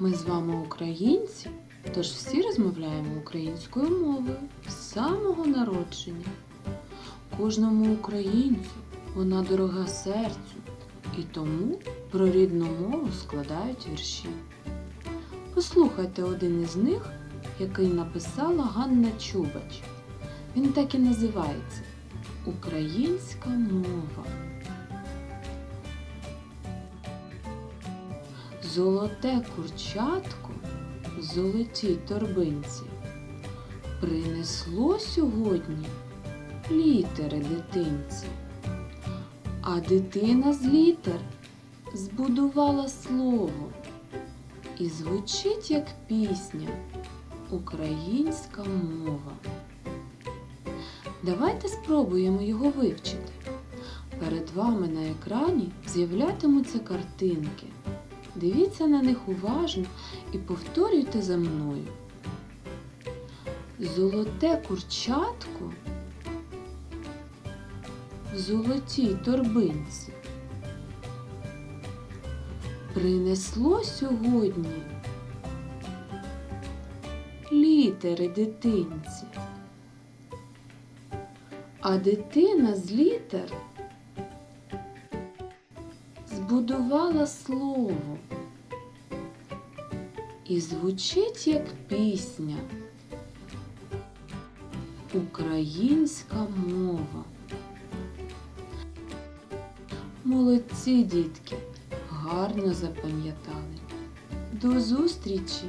Ми з вами українці, тож всі розмовляємо українською мовою з самого народження. Кожному українцю вона дорога серцю, і тому про рідну мову складають вірші. Послухайте один із них, який написала Ганна Чубач. Він так і називається Українська мова. Золоте курчатко в золотій торбинці принесло сьогодні літери дитинці, а дитина з літер збудувала слово і звучить як пісня Українська мова. Давайте спробуємо його вивчити. Перед вами на екрані з'являтимуться картинки. Дивіться на них уважно і повторюйте за мною. Золоте курчатко в золотій торбинці принесло сьогодні літери дитинці, а дитина з літер збудувала слово і звучить як пісня. Українська мова. Молодці, дітки, гарно запам'ятали. До зустрічі!